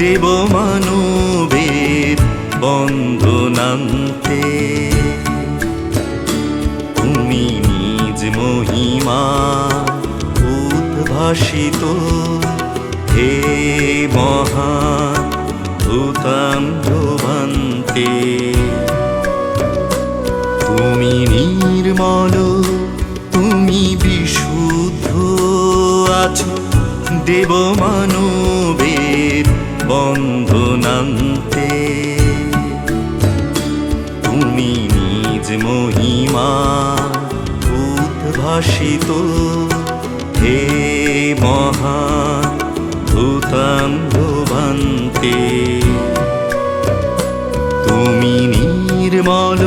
দেব মানবের বন্ধনান্তে তুমি নিজ মহিমা উদ্ভাসিত, হে মহা ভূতাম ভ্রবান্তে তুমি নির্মল, তুমি বিশুদ্ধ আছো, দেব মানবের বন্ধনান্তে তুমি নিজ মহিমা উদ্ভাসিত। হে মহা ভূতাম ভবান্তে তুমি নির্মল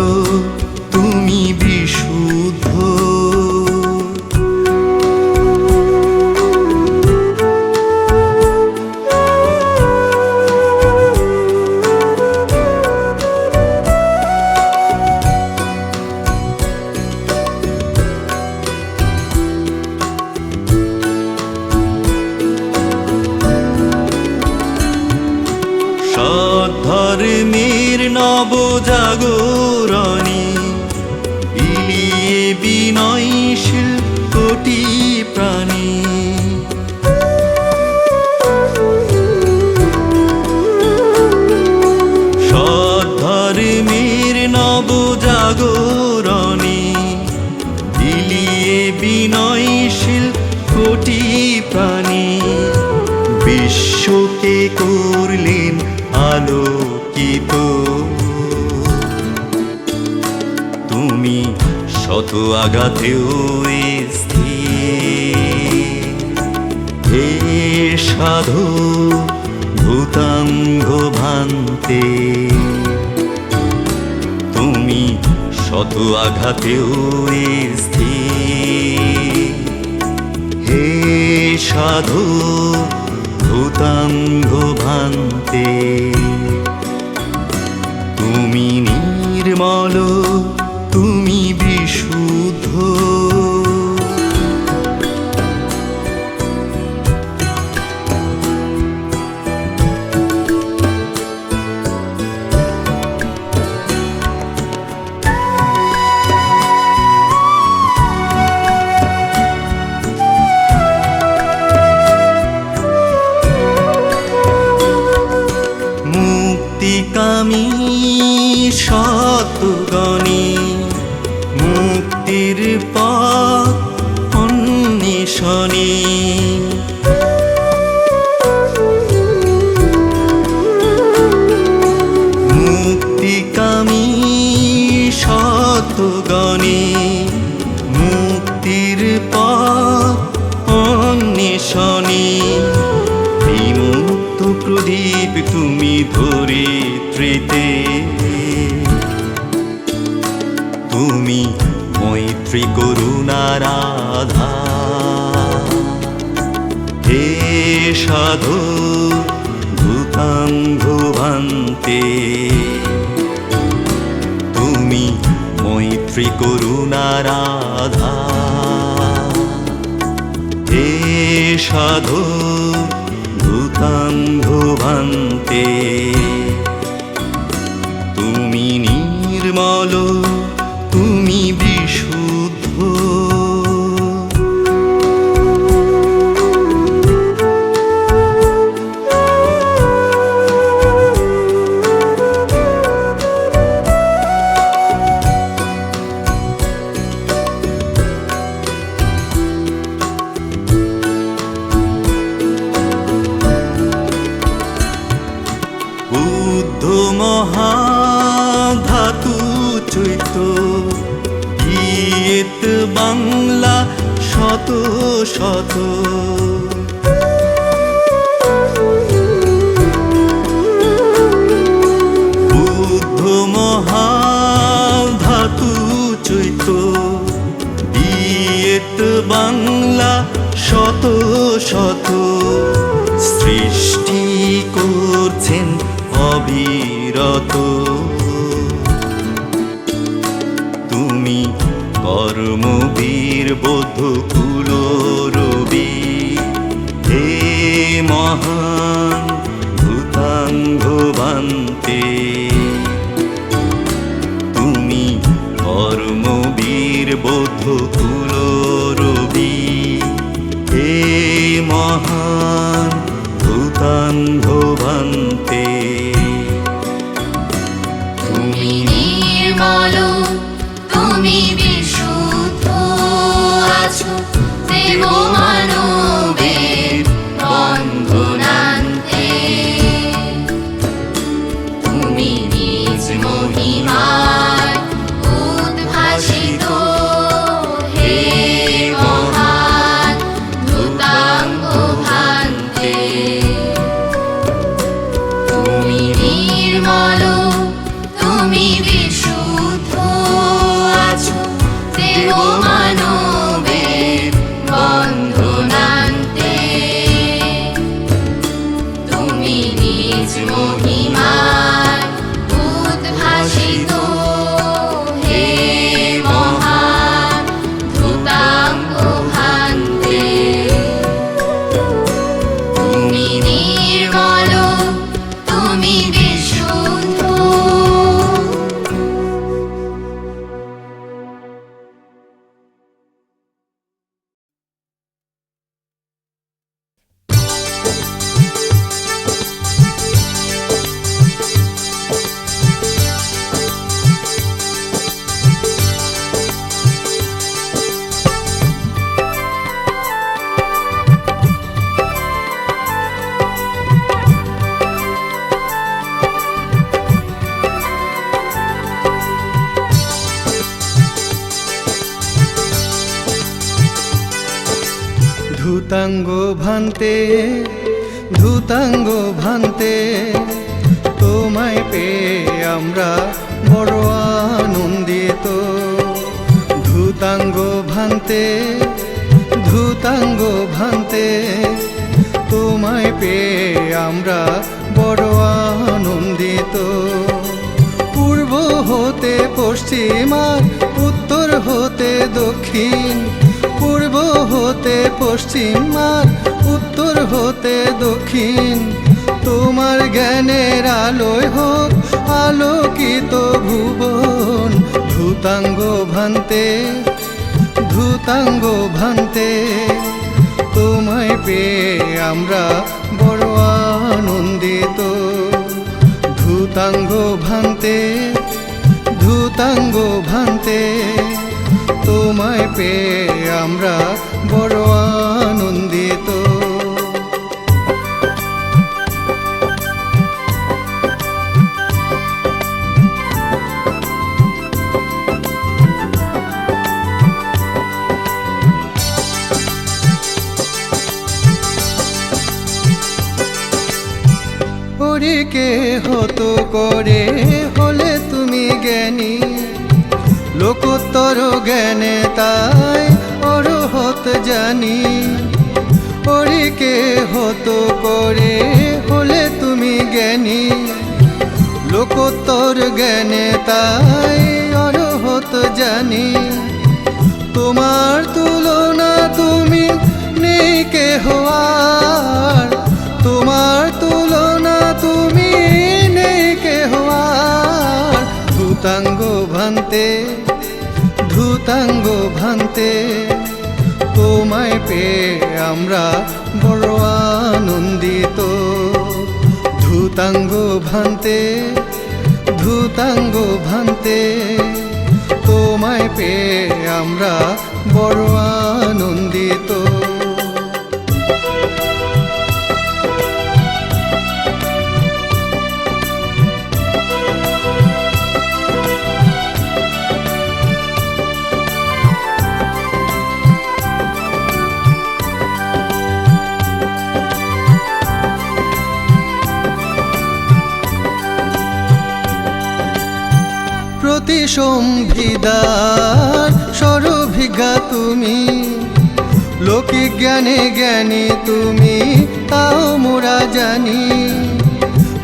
জাগরণী বিলিয়ে বিনয়শীল কোটি প্রাণী বিশ্বকে করলেন আলোকিত। তুমি শত আঘাতেও হে সাধু, ভূতাঙ্গ ভান্তে শত আঘাতেও স্থির। হে সাধু ভূতাঙ্গ ভান্তে তুমি নির্মল সতগণে মুক্তির পথ অন্বেষণে। বিমুক্ত প্রদীপ তুমি ধরে তৃতে তুমি মৈত্রী করুণার আধার হে সাধু ভূতাঙ্গ ভান্তে তুমি মৈত্রী করুণার আধার হে সাধু ভান্তে তুমি নির্মল বকুল রবি হে মহান ভূতাঙ্গ বান্তে তুমি ধর্মবীর বৌদ্ধ কুল রবি হে মহান ভূতাঙ্গ ভান্তে, ধূতাঙ্গ ভান্তে, তোমায় পেয়ে আমরা বড় আনন্দিত। ধূতাঙ্গ ভান্তে ধূতাঙ্গ ভান্তে, তোমায় পেয়ে আমরা বড় আনন্দিত। পূর্ব হতে পশ্চিম উত্তর হতে দক্ষিণ পূর্ব হতে পশ্চিম আর উত্তর হতে দক্ষিণ। তোমার জ্ঞানের আলোয় হোক আলোকিত ভুবন, ধূতাঙ্গ ভান্তে ধূতাঙ্গ ভান্তে। তোমায় পেয়ে আমরা বড় আনন্দিত। ধূতাঙ্গ ভান্তে ধূতাঙ্গ ভান্তে। তোমায় পেয়ে আমরা বড় আনন্দিত। কে হতো করে লোকোত্তর জ্ঞানে তাই অরহত জানি। ওরে কে হতো করে হলে তুমি জ্ঞানী। লোকোত্তর জ্ঞানে তাই অরহত জানি। তোমার তুলনা তুমি ভান্তে তোমায় পেয়ে আমরা বড় আনন্দিত। ধূতাঙ্গ ভান্তে ধূতাঙ্গ ভান্তে তোমায় পেয়ে আমরা বড় আনন্দিত। সম্ভিদার সরভিজ্ঞা তুমি। লৌকিক জ্ঞানে জ্ঞানী তুমি, তাও মোরা জানি।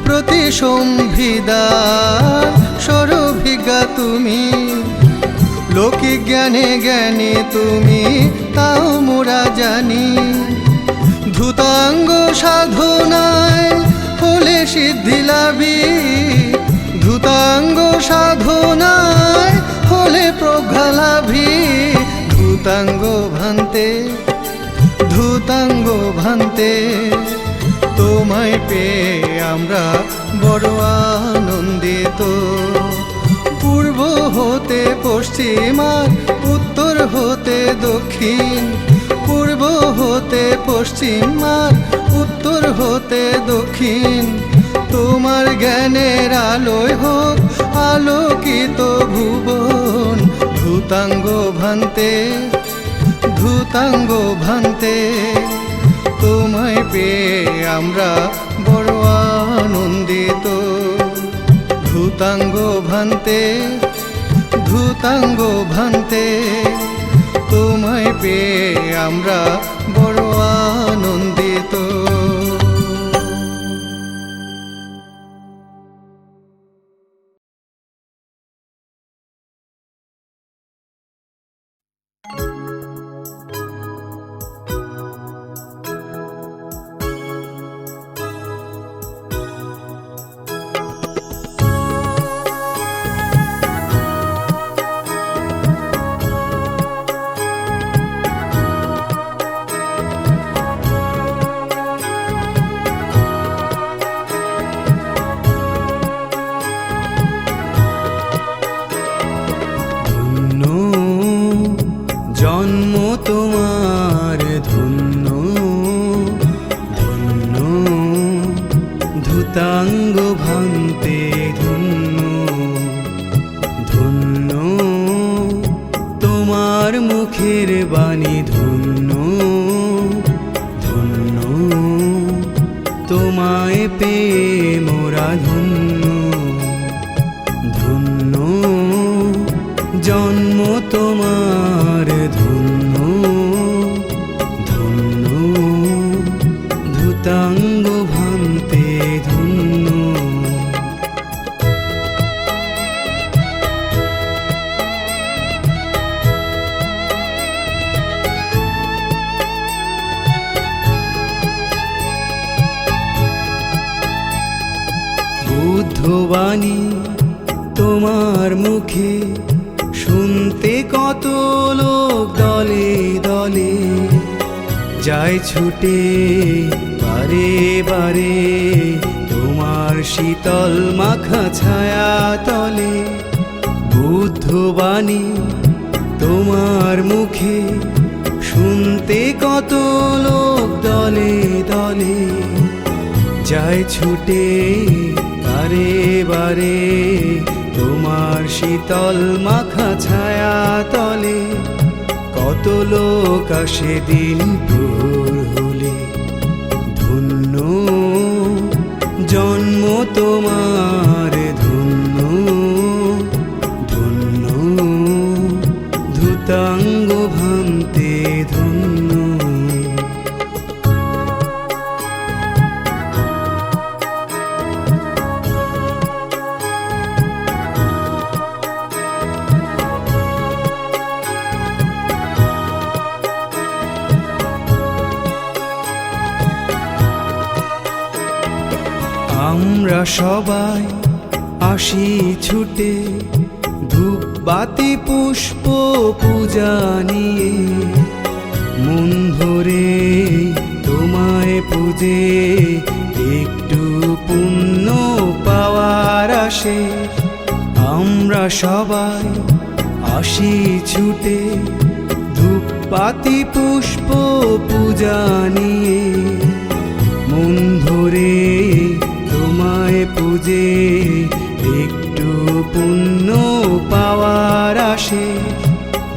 প্রতি সম্ভিদার সরভিজ্ঞা তুমি। লৌকিক জ্ঞানে জ্ঞানী তুমি, তাও মোরা জানি। ধূতাঙ্গ সাধনায় হলে সিদ্ধি লাভি। ধূতাঙ্গ সাধনায় হলে প্রজ্ঞা লাভি ধূতাঙ্গ ভান্তে ধূতাঙ্গ ভান্তে, তোমায় পেয়ে আমরা বড় আনন্দিত। পূর্ব হতে পশ্চিম আর উত্তর হতে দক্ষিণ। পূর্ব হতে পশ্চিম আর উত্তর হতে দক্ষিণ। তোমার জ্ঞানের আলোয় হোক, আলোকিত ভুবন, ধূতাঙ্গ ভান্তে ধূতাঙ্গ ভান্তে, তোমায় পেয়ে আমরা বড় আনন্দিত। ধূতাঙ্গ ভান্তে ধূতাঙ্গ ভান্তে, তোমায় পেয়ে আমরা বড় আনন্দিত। ধুতাঙ্গ ভাঙতে ধন্য ধন্য তোমার মুখের বাণী ধন্য ধন্য তোমায় পেয়ে শীতল মাখা ছায়া তলে বুদ্ধবাণী তোমার মুখে শুনতে কত লোক দলে দলে। যায় ছুটে বারে বারে তোমার শীতল মাখা ছায়া তলে কত লোক আসে দিন প্রহর জন্ম তোমার। সবাই আসি ছুটে ধূপ বাতি পুষ্প পূজা নিয়ে। মন ভরে তোমায় পূজে একটু পুণ্য পাওয়ার আসে। আমরা সবাই আসি ছুটে ধূপ পাতি পুষ্প পূজা নিয়ে। মন ভরে তোমায় পূজে, একটু পুণ্য পাওয়ার আসে।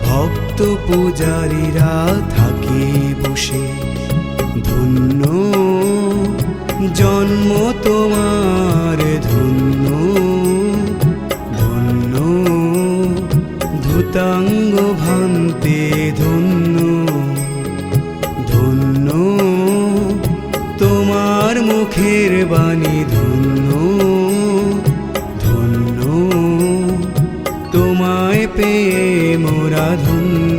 ভক্ত পূজারীরা থাকে বসে। ধন্য জন্ম তোমার, ধন্য ধন্য ধুতাঙ্গ ভান্তে, ধন্য ধন্য তোমার মুখের বাণী পেয়ে মোরা ধন্য